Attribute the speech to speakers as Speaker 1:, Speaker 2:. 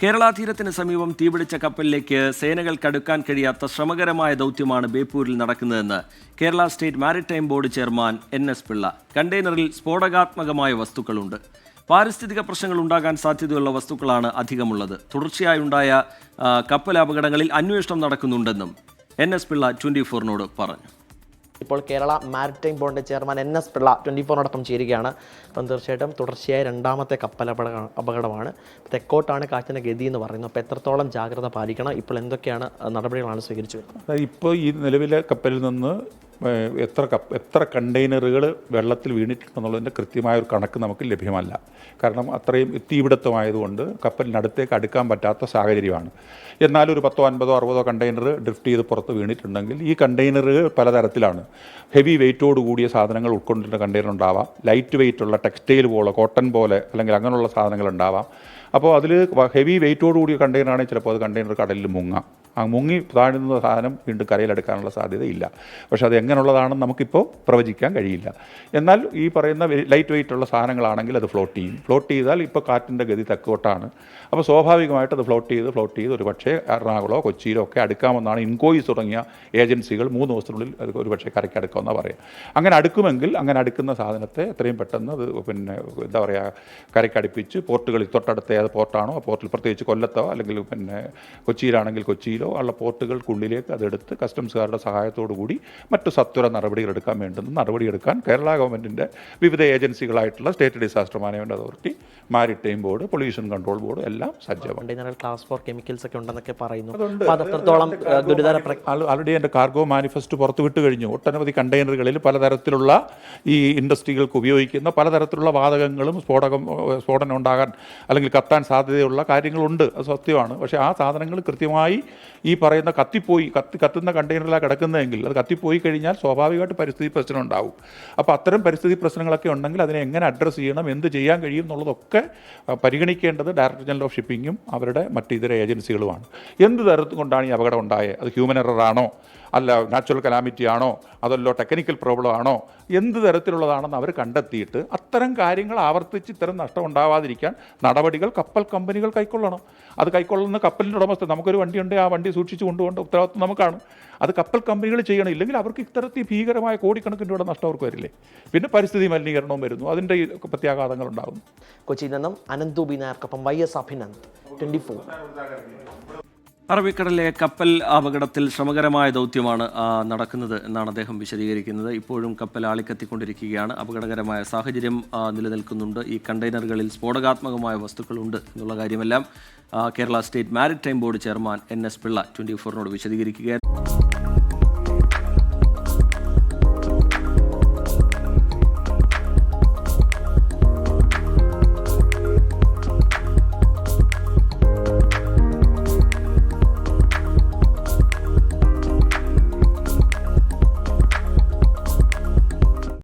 Speaker 1: കേരള തീരത്തിന് സമീപം തീപിടിച്ച കപ്പലിലേക്ക് സേനകൾക്കടുക്കാൻ കഴിയാത്ത ശ്രമകരമായ ദൗത്യമാണ് ബേപ്പൂരിൽ നടക്കുന്നതെന്ന് Kerala state maritime board chairman N S Pillai. കണ്ടെയ്നറിൽ സ്ഫോടകാത്മകമായ വസ്തുക്കളുണ്ട്. പാരിസ്ഥിതിക പ്രശ്നങ്ങൾ ഉണ്ടാകാൻ സാധ്യതയുള്ള വസ്തുക്കളാണ് അധികമുള്ളത്. തുടർച്ചയായുണ്ടായ കപ്പൽ അപകടങ്ങളിൽ അന്വേഷണം നടക്കുന്നുണ്ടെന്നും എൻ എസ് പിള്ള ട്വന്റി ഫോറിനോട് പറഞ്ഞു.
Speaker 2: ഇപ്പോൾ Kerala maritime board chairman N S Pillai twenty ഫോറിനോടൊപ്പം ചേരുകയാണ്. അപ്പം തീർച്ചയായിട്ടും തുടർച്ചയായ രണ്ടാമത്തെ കപ്പൽ അപകട അപകടമാണ്. തെക്കോട്ടാണ് കാറ്റിന്റെ ഗതി എന്ന് പറയുന്നത്. അപ്പോൾ എത്രത്തോളം ജാഗ്രത പാലിക്കണം? ഇപ്പോൾ എന്തൊക്കെയാണ് നടപടികളാണ് സ്വീകരിച്ചു വരുന്നത്?
Speaker 3: ഇപ്പോൾ ഈ നിലവിലെ കപ്പലിൽ നിന്ന് എത്ര കപ്പ് എത്ര കണ്ടെയ്നറുകൾ വെള്ളത്തിൽ വീണിട്ടുണ്ടെന്നുള്ളതിന്റെ കൃത്യമായ ഒരു കണക്ക് നമുക്ക് ലഭ്യമല്ല. കാരണം അത്രയും തീപിടുത്തമായതുകൊണ്ട് കപ്പലിനടുത്തേക്ക് അടുക്കാൻ പറ്റാത്ത സാഹചര്യമാണ്. എന്നാലും ഒരു പത്തോ അൻപതോ അറുപതോ കണ്ടെയ്നർ ഡ്രിഫ്റ്റ് ചെയ്ത് പുറത്ത് വീണിട്ടുണ്ടെങ്കിൽ ഈ കണ്ടെയ്നറുകൾ പലതരത്തിലാണ്. ഹെവി വെയിറ്റോട് കൂടിയ സാധനങ്ങൾ ഉൾക്കൊണ്ടിരുന്ന കണ്ടെയ്നർ ഉണ്ടാവാം. ലൈറ്റ് വെയിറ്റ് ഉള്ള ടെക്സ്റ്റൈൽ പോലെ കോട്ടൺ പോലെ അല്ലെങ്കിൽ അങ്ങനെയുള്ള സാധനങ്ങൾ ഉണ്ടാവാം. അപ്പോൾ അതിൽ ഹെവി വെയിറ്റോട് കൂടിയ കണ്ടെയ്നർ ആണെങ്കിൽ ചിലപ്പോൾ അത് കണ്ടെയ്നർ കടലിൽ മുങ്ങാം. ആ മുങ്ങി താഴുന്ന സാധനം വീണ്ടും കരയിലെടുക്കാനുള്ള സാധ്യതയില്ല. പക്ഷേ അത് എങ്ങനെയുള്ളതാണെന്ന് നമുക്കിപ്പോൾ പ്രവചിക്കാൻ കഴിയില്ല. എന്നാൽ ഈ പറയുന്ന ലൈറ്റ് വെയിറ്റ് ഉള്ള സാധനങ്ങളാണെങ്കിൽ അത് ഫ്ലോട്ട് ചെയ്യും. ഫ്ലോട്ട് ചെയ്താൽ ഇപ്പോൾ കാറ്റിന്റെ ഗതി തെക്കോട്ടാണ്. അപ്പോൾ സ്വാഭാവികമായിട്ട് അത് ഫ്ലോട്ട് ചെയ്ത് ഫ്ലോട്ട് ചെയ്ത് ഒരു പക്ഷേ എറണാകുളമോ കൊച്ചിയിലോ ഒക്കെ അടുക്കാമെന്നാണ് ഇൻകോയിസ് തുടങ്ങിയ ഏജൻസികൾ മൂന്ന് ദിവസത്തിനുള്ളിൽ അത് ഒരു പക്ഷേ കരയ്ക്ക് അടുക്കാമെന്നാണ് പറയുക. അങ്ങനെ അടുക്കുമെങ്കിൽ അങ്ങനെ അടുക്കുന്ന സാധനത്തെ എത്രയും പെട്ടെന്ന് അത് പിന്നെ എന്താ പറയുക കരയ്ക്കടുപ്പിച്ച് പോർട്ടുകളിൽ തൊട്ടടുത്ത ഏത് പോർട്ടാണോ ആ പോർട്ടിൽ പ്രത്യേകിച്ച് കൊല്ലത്തോ അല്ലെങ്കിൽ പിന്നെ കൊച്ചിയിലാണെങ്കിൽ കൊച്ചിയിലോ ഉള്ള പോർട്ടുകൾക്കുള്ളിലേക്ക് അതെടുത്ത് കസ്റ്റംസുകാരുടെ സഹായത്തോടു കൂടി മറ്റു സത്വര നടപടികൾ എടുക്കാൻ വേണ്ടുന്ന നടപടിയെടുക്കാൻ കേരള ഗവൺമെന്റിന്റെ വിവിധ ഏജൻസികളായിട്ടുള്ള state disaster management authority maritime board pollution control board എല്ലാം സജ്ജമാണ്
Speaker 2: ക്ലാസ് ഫോർ കെമിക്കൽസ് ഒക്കെ ഉണ്ടെന്നൊക്കെ പറയുന്നു.
Speaker 3: ആൾറെഡി എന്റെ കാർഗോ മാനിഫെസ്റ്റ് പുറത്തു വിട്ട് കഴിഞ്ഞു. ഒട്ടനവധി കണ്ടെയ്നറുകളിൽ പലതരത്തിലുള്ള ഈ ഇൻഡസ്ട്രികൾക്ക് ഉപയോഗിക്കുന്ന പലതരത്തിലുള്ള വാതകങ്ങളും സ്ഫോടകം സ്ഫോടനം ഉണ്ടാകാൻ അല്ലെങ്കിൽ കത്താൻ സാധ്യതയുള്ള കാര്യങ്ങളുണ്ട്. അത് സത്യമാണ്. പക്ഷേ ആ സാധനങ്ങൾ കൃത്യമായി ഈ പറയുന്ന കത്തിപ്പോയി കത്തി കത്തുന്ന കണ്ടെയ്നറിലാണ് കിടക്കുന്നതെങ്കിൽ അത് കത്തിപ്പോയി കഴിഞ്ഞാൽ സ്വാഭാവികമായിട്ട് പരിസ്ഥിതി പ്രശ്നം ഉണ്ടാവും. അപ്പോൾ അത്തരം പരിസ്ഥിതി പ്രശ്നങ്ങളൊക്കെ ഉണ്ടെങ്കിൽ അതിനെ എങ്ങനെ അഡ്രസ്സ് ചെയ്യണം എന്ത് ചെയ്യാൻ കഴിയും എന്നുള്ളതൊക്കെ ആ, പരിഗണിക്കേണ്ടത് ഡയറക്ടർ ജനറൽ ഓഫ് ഷിപ്പിങ്ങും അവരുടെ മറ്റ് ഇതര ഏജൻസികളുമാണ്. എന്ത് തരത്തിൽ കൊണ്ടാണ് ഈ അപകടം ഉണ്ടായത്? അത് ഹ്യൂമൻ എറർ ആണോ? അല്ല നാച്ചുറൽ കലാമിറ്റി ആണോ? അതല്ലോ ടെക്നിക്കൽ പ്രോബ്ലം ആണോ? എന്ത് തരത്തിലുള്ളതാണെന്ന് അവർ കണ്ടെത്തിയിട്ട് അത്തരം കാര്യങ്ങൾ ആവർത്തിച്ച് ഇത്തരം നഷ്ടം ഉണ്ടാവാതിരിക്കാൻ നടപടികൾ കപ്പൽ കമ്പനികൾ കൈക്കൊള്ളണം. അത് കൈക്കൊള്ളുന്ന കപ്പലിന്റെ ഉടമസ്ഥ നമുക്കൊരു വണ്ടിയുണ്ട് ആ വണ്ടി സൂക്ഷിച്ച് കൊണ്ടുപോകേണ്ട ഉത്തരവാദിത്വം നമുക്കാണ്. അത് കപ്പൽ കമ്പനികൾ ചെയ്യണം. ഇല്ലെങ്കിൽ അവർക്ക് ഇത്തരത്തിൽ ഭീകരമായ കോടിക്കണക്കിന് രൂപയുടെ നഷ്ടം അവർക്ക് വരില്ലേ? പിന്നെ പരിസ്ഥിതി മലിനീകരണവും വരുന്നു. അതിന്റെ പ്രത്യാഘാതങ്ങൾ ഉണ്ടാകുന്നു.
Speaker 2: കൊച്ചിയിൽ നിന്നും Ananthu B നായർക്കൊപ്പം Y S Abhinand twenty four.
Speaker 1: അറബിക്കടലിലെ കപ്പൽ അപകടത്തിൽ ശ്രമകരമായ ദൗത്യമാണ് നടക്കുന്നത് എന്നാണ് അദ്ദേഹം വിശദീകരിക്കുന്നത്. ഇപ്പോഴും കപ്പൽ ആളിക്കത്തിക്കൊണ്ടിരിക്കുകയാണ്. അപകടകരമായ സാഹചര്യം നിലനിൽക്കുന്നുണ്ട്. ഈ കണ്ടെയ്നറുകളിൽ സ്ഫോടകാത്മകമായ വസ്തുക്കളുണ്ട് എന്നുള്ള കാര്യമെല്ലാം Kerala state maritime board chairman N S Pillai twenty ഫോറിനോട് വിശദീകരിക്കുകയായിരുന്നു.